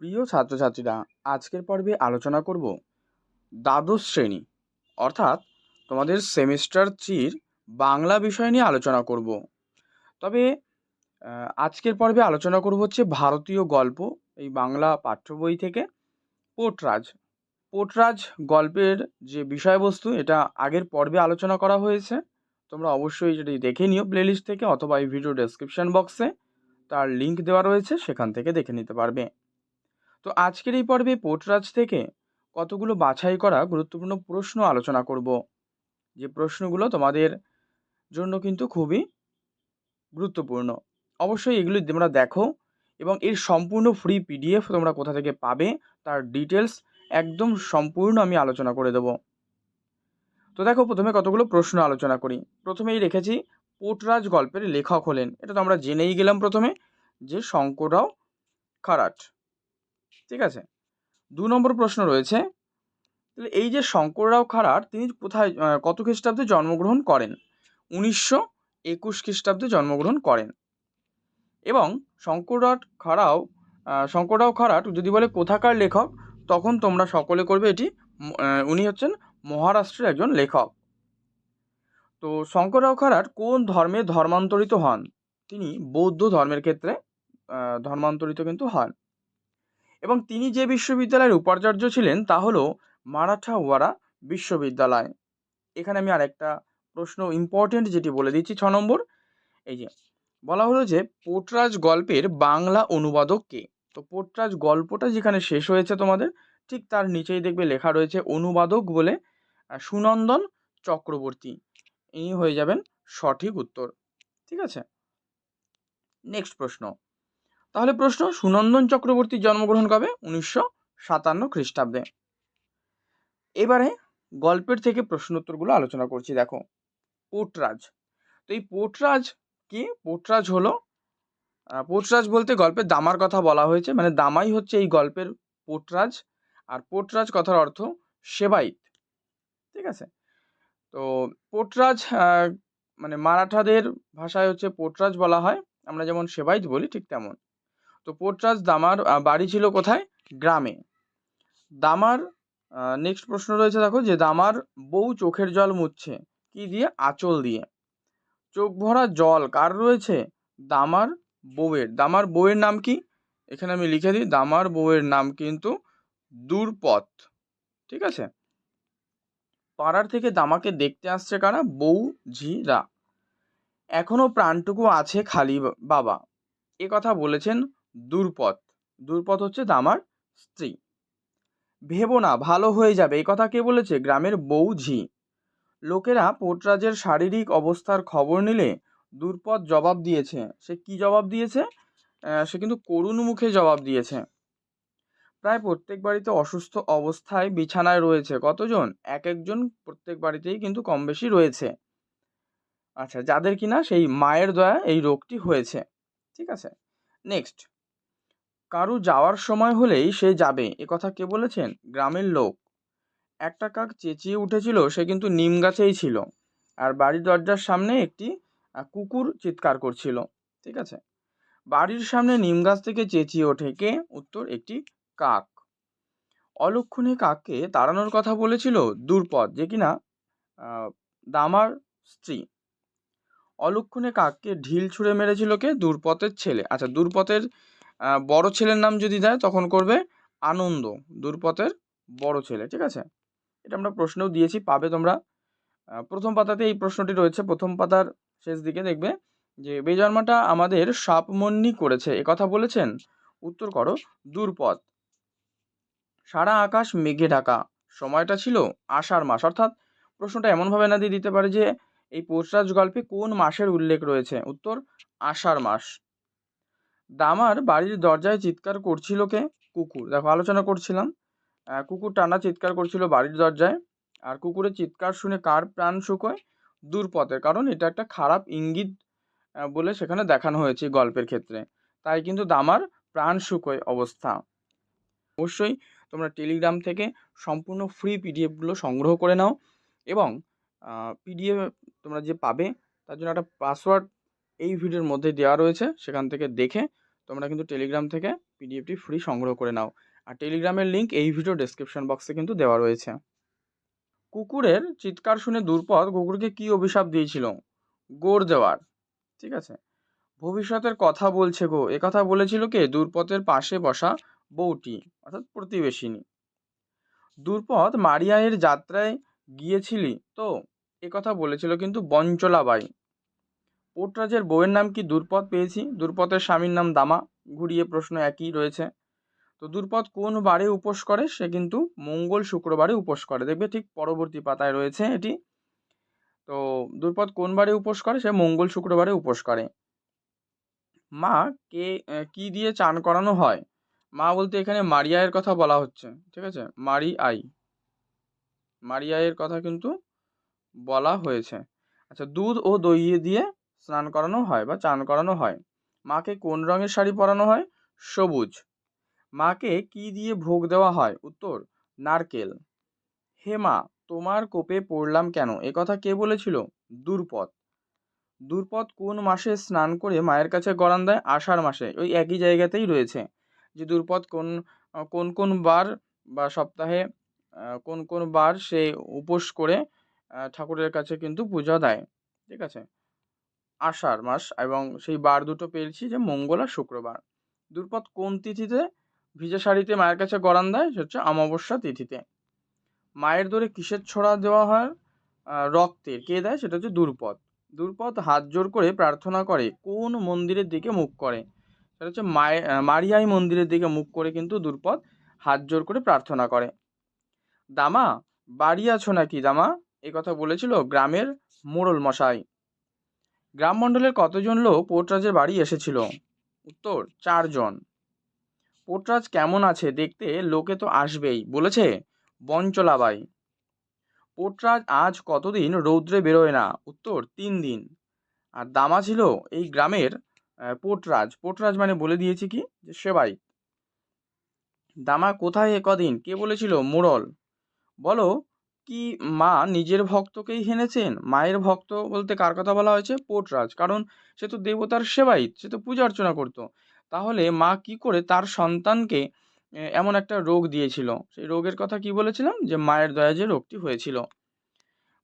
প্রিয় ছাত্রছাত্রীরা, আজকের পর্বে আলোচনা করব দ্বাদশ শ্রেণি। অর্থাৎ তোমাদের সেমিস্টার থ্রির বাংলা বিষয় নিয়ে আলোচনা করব। তবে আজকের পর্বে আলোচনা করব হচ্ছে ভারতীয় গল্প, এই বাংলা পাঠ্য বই থেকে পোটরাজ। পোটরাজ গল্পের যে বিষয়বস্তু, এটা আগের পর্বে আলোচনা করা হয়েছে। তোমরা অবশ্যই যদি দেখে নিও প্লেলিস্ট থেকে, অথবা এই ভিডিও ডেসক্রিপশন বক্সে। তার লিংক দেওয়া রয়েছে, সেখান থেকে দেখে নিতে পারবে। তো আজকের এই পর্বে পোটরাজ থেকে কতগুলো বাছাই করা গুরুত্বপূর্ণ প্রশ্ন আলোচনা করব। যে প্রশ্নগুলো তোমাদের জন্য কিন্তু খুবই গুরুত্বপূর্ণ। অবশ্যই এগুলি তোমরা দেখো এবং এর সম্পূর্ণ ফ্রি পিডিএফ তোমরা কোথা থেকে পাবে তার ডিটেলস একদম সম্পূর্ণ আমি আলোচনা করে দেব। তো দেখো প্রথমে কতগুলো প্রশ্ন আলোচনা করি। প্রথমেই রেখেছি পোটরাজ গল্পের লেখক হলেন। এটা তো আমরা জেনেই গেলাম প্রথমে যে শঙ্কররাও খারাট। ঠিক আছে? দু নম্বর প্রশ্ন রয়েছে, তাহলে এই যে শঙ্কররাও খারাট তিনি কোথায় কত খ্রিস্টাব্দে জন্মগ্রহণ করেন? উনিশশো একুশ খ্রিস্টাব্দে জন্মগ্রহণ করেন। এবং শঙ্কররাও খাড়াও শঙ্কররাও খারাট যদি বলে কোথাকার লেখক, তখন তোমরা সকলে করবে এটি উনি হচ্ছেন মহারাষ্ট্রের একজন লেখক। তো শঙ্কররাও খারাট কোন ধর্মে ধর্মান্তরিত হন? তিনি বৌদ্ধ ধর্মের ক্ষেত্রে ধর্মান্তরিত কিন্তু হন। এবং তিনি যে বিশ্ববিদ্যালয়ের উপাচার্য ছিলেন তা হলো মারাঠাওয়াড়া বিশ্ববিদ্যালয়। এখানে আমি আরেকটা প্রশ্ন ইম্পর্টেন্ট যেটি বলে দিচ্ছি ছ নম্বর। এই যে, বলা হলো যে পোটরাজ গল্পের বাংলা অনুবাদক কে? তো পোটরাজ গল্পটা যেখানে শেষ হয়েছে তোমাদের, ঠিক তার নিচেই দেখবে লেখা রয়েছে অনুবাদক বলে সুনন্দন চক্রবর্তী। ইনি হয়ে যাবেন সঠিক উত্তর। ঠিক আছে? নেক্সট প্রশ্ন। তাহলে প্রশ্ন, সুনন্দন চক্রবর্তী জন্মগ্রহণ কবে? উনিশশো সাতান্ন খ্রিস্টাব্দে। এবারে গল্পের থেকে প্রশ্ন উত্তরগুলো আলোচনা করছি, দেখো। পোটরাজ। তো এই পোটরাজ কি? পোটরাজ হলো পোটরাজ বলতে গল্পের দামার কথা বলা হয়েছে মানে দামাই হচ্ছে এই গল্পের পোটরাজ, আর পোটরাজ কথার অর্থ সেবাইত ঠিক আছে? তো পোটরাজ মানে মারাঠাদের ভাষায় হচ্ছে পোটরাজ বলা হয়, আমরা যেমন সেবাইত বলি ঠিক তেমন। তো পোটরাজ দামার বাড়ি ছিল কোথায়? গ্রামে। দামার নেক্সট প্রশ্ন রয়েছে দেখো, যে দামার বউ চোখের জল মুছছে, কি দিয়ে? আঁচল দিয়ে। চোখ ভরা জল কার রয়েছে? দামার বউয়ের। দামার বউয়ের নাম কি? এখানে আমি লিখে দিই, দামার বউয়ের নাম কিন্তু দূরপথ। ঠিক আছে? পাড়ার থেকে দামাকে দেখতে আসছে কারা? বউ ঝিরা এখনও প্রাণটুকু আছে খালি বাবা। এ কথা বলেছেন দূরপথ। দূরপথ হচ্ছে দামার স্ত্রী। ভেবো না, ভালো হয়ে যাবে, এই কথা কে বলেছে? গ্রামের বউ ঝি লোকেরা পোটরাজের শারীরিক অবস্থার খবর নিলে দূরপথ জবাব দিয়েছে। সে কি জবাব দিয়েছে? সে কিন্তু করুণ মুখে জবাব দিয়েছে। প্রায় প্রত্যেক বাড়িতে অসুস্থ অবস্থায় বিছানায় রয়েছে কতজন? এক একজন প্রত্যেক বাড়িতেই কিন্তু কম বেশি রয়েছে। আচ্ছা যাদের কিনা সেই মায়ের দয়া এই রোগটি হয়েছে। ঠিক আছে? নেক্সট কারু যাওয়ার সময় হলেই সে যাবে, এ কথা কে বলেছেন? গ্রামের লোক। একটা কাক চেঁচিয়ে উঠেছিল, সে কিন্তু নিম গাছেই ছিল। আর বাড়ির দরজার সামনে একটি কুকুর চিৎকার করছিল, ঠিক আছে? বাড়ির সামনে নিম গাছ থেকে চেঁচিয়ে ওঠে কে? উত্তর, একটি কাক। অলক্ষণে কাককে তাড়ানোর কথা বলেছিল দূরপথ যে কিনা দামার স্ত্রী। অলক্ষণে কাককে ঢিল ছুঁড়ে মেরেছিল কে? দূরপথের ছেলে। আচ্ছা দূরপথের বড় ছেলের নাম যদি দেয় তখন করবে আনন্দ, দূরপথের বড় ছেলে, ঠিক আছে? এটা আমরা প্রশ্নও দিয়েছি, পাবে তোমরা। প্রথম পাতাতে এই প্রশ্নটি রয়েছে, প্রথম পাতার শেষ দিকে দেখবে যে বেজন্মাটা আমাদের সাপমন্নি করেছে কথা বলেছেন? উত্তর করো, দূরপথ। সারা আকাশ মেঘে ঢাকা, সময়টা ছিল আষাঢ় মাস। অর্থাৎ প্রশ্নটা এমনভাবে না দিয়ে দিতে পারে যে, এই পোষরাজ গল্পে কোন মাসের উল্লেখ রয়েছে? উত্তর, আষাঢ় মাস। দামার বাড়ির দরজায় চিৎকার করছিল কে? কুকুর। দেখো, আলোচনা করছিলাম। কুকুর টানা চিৎকার করছিল বাড়ির দরজায়। আর কুকুরের চিৎকার শুনে কার প্রাণ শুকোয়? দূরপথের কারণ এটা একটা খারাপ ইঙ্গিত বলে সেখানে দেখানো হয়েছে গল্পের ক্ষেত্রে। তাই কিন্তু দামার প্রাণ শুকোয় অবস্থা। অবশ্যই তোমরা টেলিগ্রাম থেকে সম্পূর্ণ ফ্রি পিডিএফগুলো সংগ্রহ করে নাও এবং পিডিএফ তোমরা যে পাবে, তার জন্য একটা পাসওয়ার্ড এই ভিডিওর মধ্যে দেওয়া রয়েছে। সেখান থেকে দেখে তোমরা কিন্তু টেলিগ্রাম থেকে পিডিএফটি ফ্রি সংগ্রহ করে নাও। আর টেলিগ্রামের লিঙ্ক এই ভিডিও ডেসক্রিপশন বক্সে কিন্তু দেওয়া রয়েছে। কুকুরের চিৎকার শুনে দুর্পদ কুকুরকে কী অভিশাপ দিয়েছিল? গোড় দেওয়ার ঠিক আছে? ভবিষ্যতের কথা বলছে গো। কথা বলেছিল কে? দুর্পথের পাশে বসা বউটি, অর্থাৎ প্রতিবেশিনী। দুর্পদ মারিয়ায়ের যাত্রায় গিয়েছিলি? তো কথা বলেছিল কিন্তু বঞ্চলাবাই। পোটরাজের বউয়ের নাম কি দুর্পদ পেয়েছি? দুর্পথের স্বামীর নাম দামা। ঘুরিয়ে প্রশ্ন একই রয়েছে। তো দুর্পদ কোন বারে উপোস করে? সে কিন্তু মঙ্গল শুক্রবারে উপোস করে। দেখবে ঠিক পরবর্তী পাতায় রয়েছে এটি। তো দুর্পদ কোন বারে উপোস করে? সে মঙ্গল শুক্রবারে উপোস করে। মা, কে কি দিয়ে চান করানো হয়? মা বলতে এখানে মারিয়ায়ের কথা বলা হচ্ছে। ঠিক আছে? মারি আই মারিয়ায়ের কথা কিন্তু বলা হয়েছে। আচ্ছা দুধ ও দই দিয়ে স্নান করানো হয় বা চান করানো হয়। মাকে কোন রঙের শাড়ি পরানো হয়? সবুজ। মাকে কি দিয়ে ভোগ দেওয়া হয়? উত্তর, নারকেল। হে মা, তোমার কোপে পড়লাম কেন? এ কথা কে বলেছিল? দুর্পদ। দুর্পদ কোন মাসে স্নান করে মায়ের কাছে গড়ান দেয়? আষাঢ় মাসে। ওই একই জায়গাতেই রয়েছে। যে দুর্পদ কোন কোন কোন বার বা সপ্তাহে কোন কোন বার সে উপোস করে ঠাকুরের কাছে কিন্তু পূজা দেয়। ঠিক আছে? আষাঢ় মাস এবং সেই বার দুটো পেয়েছি যে মঙ্গল আর শুক্রবার। দুর্পদ কোন তিথিতে? ভিজে শাড়িতে মায়ের কাছে গড়ান দেয় সেটা হচ্ছে অমাবস্যা তিথিতে। মায়ের দরে কিসের ছড়া দেওয়া হয়? রক্তের। কে দেয়? সেটা হচ্ছে দুর্পদ। দুর্পদ হাত জোর করে প্রার্থনা করে, কোন মন্দিরের দিকে মুখ করে? সেটা হচ্ছে মায়ের মারিয়াই মন্দিরের দিকে মুখ করে কিন্তু দুর্পদ হাত জোর করে প্রার্থনা করে। দামা, বাড়ি আছো নাকি দামা? এ কথা বলেছিল গ্রামের মোড়ল মশাই গ্রামমণ্ডলের কতজন লোক পোর্টরাজের বাড়ি এসেছিল? উত্তর, চারজন। পোর্টরাজ কেমন আছে দেখতে লোকে তো আসবেই, বলেছে বঞ্চলাবাই পোর্টরাজ আজ কতদিন রৌদ্রে বেরোয় না? উত্তর, তিন দিন। আর দামা ছিল এই গ্রামের পোর্টরাজ পোর্টরাজ মানে বলে দিয়েছি কি? যে সেবাই দামা, কোথায় কদিন? কে বলেছিল? মোড়ল। বলো কি মা নিজের ভক্তকেই হেনেছেন? মায়ের ভক্ত বলতে কার কথা বলা হয়েছে? পোটরাজ। কারণ সে তো দেবতার সেবাই, সে তো পূজা অর্চনা করতো। তাহলে মা কি করে তার সন্তানকে এমন একটা রোগ দিয়েছিল? সেই রোগের কথা কি বলেছিলাম? যে মায়ের দয়া যে রোগটি হয়েছিল।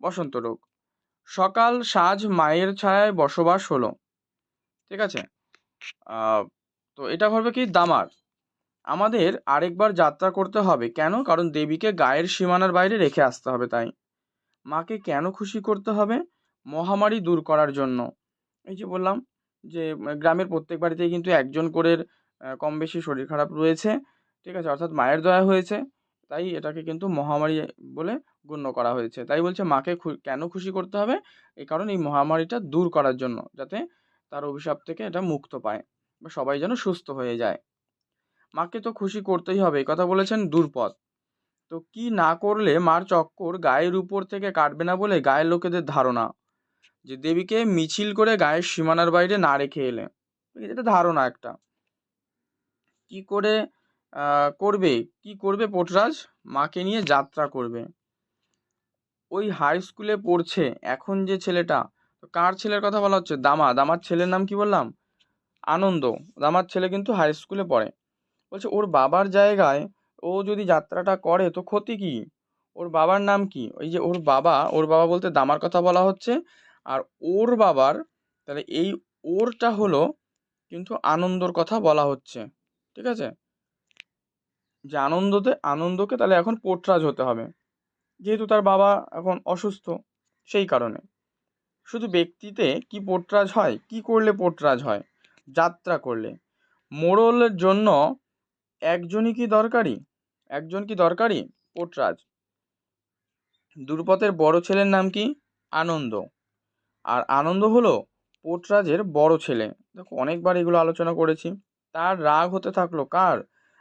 বসন্ত রোগ। সকাল সাজ মায়ের ছায়ায় বসবাস হলো। ঠিক আছে? তো এটা হবে কি? দামার। আমাদের আরেকবার যাত্রা করতে হবে। কেন? কারণ দেবীকে গায়ের সীমানার বাইরে রেখে আসতে হবে তাই। মাকে কেন খুশি করতে হবে? মহামারী দূর করার জন্য। এই যে বললাম যে, গ্রামের প্রত্যেক বাড়িতেই কিন্তু একজন করে কম বেশি শরীর খারাপ রয়েছে। ঠিক আছে? অর্থাৎ মায়ের দয়া হয়েছে। তাই এটাকে কিন্তু মহামারী বলে গণ্য করা হয়েছে। তাই বলছে মাকে কেন খুশি করতে হবে? এই কারণ এই মহামারীটা দূর করার জন্য, যাতে তার অভিশাপ থেকে এটা মুক্ত পায় বা সবাই যেন সুস্থ হয়ে যায়। মাকে তো খুশি করতেই হবে কথা বলেছেন দুর্পদ। তো কি না করলে মার চক্কর গায়ের উপর থেকে কাটবে না বলে গায়ের লোকেদের ধারণা? যে দেবীকে মিছিল করে গায়ের সীমানার বাইরে না রেখে এলে। এটা ধারণা একটা। কি করে করবে? কি করবে পোটরাজ? মাকে নিয়ে যাত্রা করবে। ওই হাই স্কুলে পড়ছে, এখন যে ছেলেটা কার ছেলের কথা বলা হচ্ছে? দামা। দামার ছেলের নাম কি বললাম? আনন্দ। দামার ছেলে কিন্তু হাই স্কুলে পড়ে। বলছে, ওর বাবার জায়গায় ও যদি যাত্রাটা করে তো ক্ষতি কী? ওর বাবার নাম কি? ওই যে ওর বাবা ওর বাবা বলতে দামার কথা বলা হচ্ছে। আর ওর বাবার, তাহলে এই ওরটা হলো কিন্তু আনন্দর কথা বলা হচ্ছে, ঠিক আছে? যে আনন্দতে, আনন্দকে তাহলে এখন পোটরাজ হতে হবে। যেহেতু তার বাবা এখন অসুস্থ, সেই কারণে। শুধু ব্যক্তিতে কি পোটরাজ হয়? কি করলে পোটরাজ হয়? যাত্রা করলে। মোড়লের জন্য একজনই কি দরকারি? একজন কি দরকারি? পোটরাজ। দুর্পথের বড় ছেলের নাম কি? আনন্দ। আর আনন্দ হলো পোটরাজের বড় ছেলে। দেখো, অনেকবার এগুলো আলোচনা করেছি। তার রাগ হতে থাকল কার?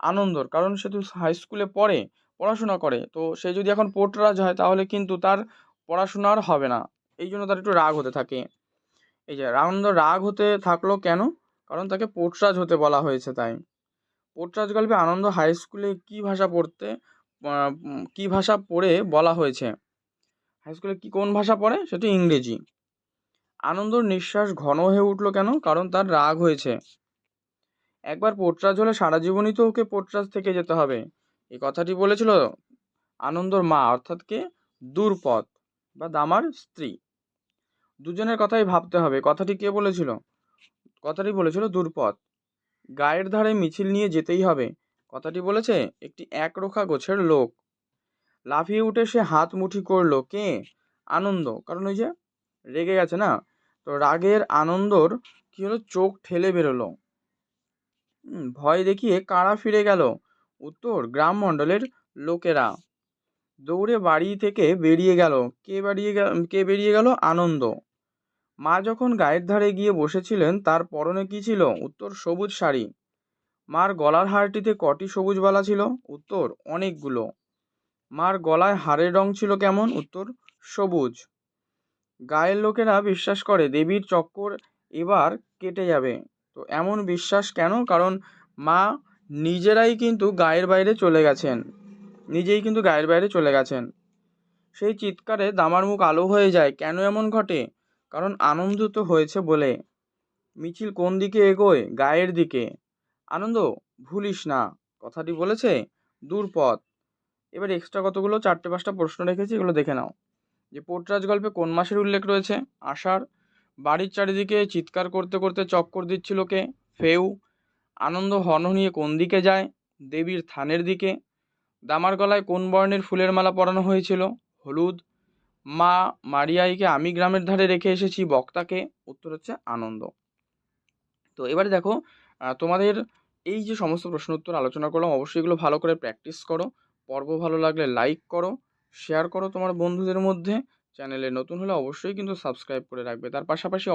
আনন্দর। কারণ সে তো হাই স্কুলে পড়ে, পড়াশোনা করে। তো সে যদি এখন পোটরাজ হয়, তাহলে কিন্তু তার পড়াশোনা আর হবে না। এই জন্য তার একটু রাগ হতে থাকে। এই যে, আনন্দ রাগ হতে থাকল কেন? কারণ তাকে পোটরাজ হতে বলা হয়েছে তাই। পোটরাজ গল্পে আনন্দ হাই স্কুলে কী ভাষা পড়তে কী ভাষা পড়ে বলা হয়েছে? হাই স্কুলে কী কোন ভাষা পড়ে? সেটি ইংরেজি। আনন্দর নিঃশ্বাস ঘন হয়ে উঠল কেন? কারণ তার রাগ হয়েছে। একবার পোটরাজ হলে সারা জীবনই তো ওকে পোটরাজ থেকে যেতে হবে। এই কথাটি বলেছিল আনন্দর মা, অর্থাৎ কে? দূরপথ বা দামার স্ত্রী। দুজনের কথাই ভাবতে হবে। কথাটি কে বলেছিল? কথাটি বলেছিল দূরপথ গায়ের ধারে মিছিল নিয়ে যেতেই হবে। কথাটি বলেছে একটি একরোখা গোছের লোক। লাফিয়ে উঠে সে হাত মুঠি করল, কে? আনন্দ। কারণ ওই যে রেগে গেছে না? তো রাগের আনন্দর কি হলো? চোখ ঠেলে বেরোলো। ভয় দেখিয়ে কারা ফিরে গেল? উত্তর, গ্রাম মণ্ডলের লোকেরা। দৌড়ে বাড়ি থেকে বেরিয়ে গেল। কে বেরিয়ে গেল? কে বেরিয়ে গেল? আনন্দ। মা যখন গায়ের ধারে গিয়ে বসেছিলেন, তার পরনে কি ছিল? উত্তর, সবুজ শাড়ি। মার গলার হারটিতে কটি সবুজ বালা ছিল? উত্তর, অনেকগুলো। মার গলায় হারের রং ছিল কেমন? উত্তর, সবুজ। গায়ের লোকেরা বিশ্বাস করে, দেবীর চক্কর এবার কেটে যাবে। তো এমন বিশ্বাস কেন? কারণ মা নিজেরাই কিন্তু গায়ের বাইরে চলে গেছেন। নিজেই কিন্তু গায়ের বাইরে চলে গেছেন। সেই চিৎকারে দামার মুখ আলো হয়ে যায়। কেন এমন ঘটে? কারণ আনন্দিত হয়েছে বলে। মিছিল কোন দিকে এগোয়? গায়ের দিকে। আনন্দ, ভুলিস না। কথাটি বলেছে দূর পথ। এবার এক্সট্রা কতগুলো? চারটে পাঁচটা প্রশ্ন রেখেছি, এগুলো দেখে নাও। যে পোটরাজ গল্পে কোন মাসের উল্লেখ রয়েছে? আষাঢ়। বাড়ির চারিদিকে চিৎকার করতে করতে চক্কর দিচ্ছিল কে? ফেউ। আনন্দ হর্ন নিয়ে কোন দিকে যায়? দেবীর থানের দিকে। দামার গলায় কোন বর্ণের ফুলের মালা পরানো হয়েছিল? হলুদ। মা মারিয়াইকে আমি গ্রামের ধারে রেখে এসেছি, বক্তাকে। উত্তর হচ্ছে আনন্দ। তো এবারে দেখো তোমাদের এই যে সমস্ত প্রশ্ন উত্তর আলোচনা করলাম, অবশ্যই এগুলো ভালো করে প্র্যাকটিস করো। পর্ব ভালো লাগলে লাইক করো, শেয়ার করো তোমার বন্ধুদের মধ্যে। চ্যানেলে নতুন হলে অবশ্যই কিন্তু সাবস্ক্রাইব করে রাখবে। তার পাশাপাশি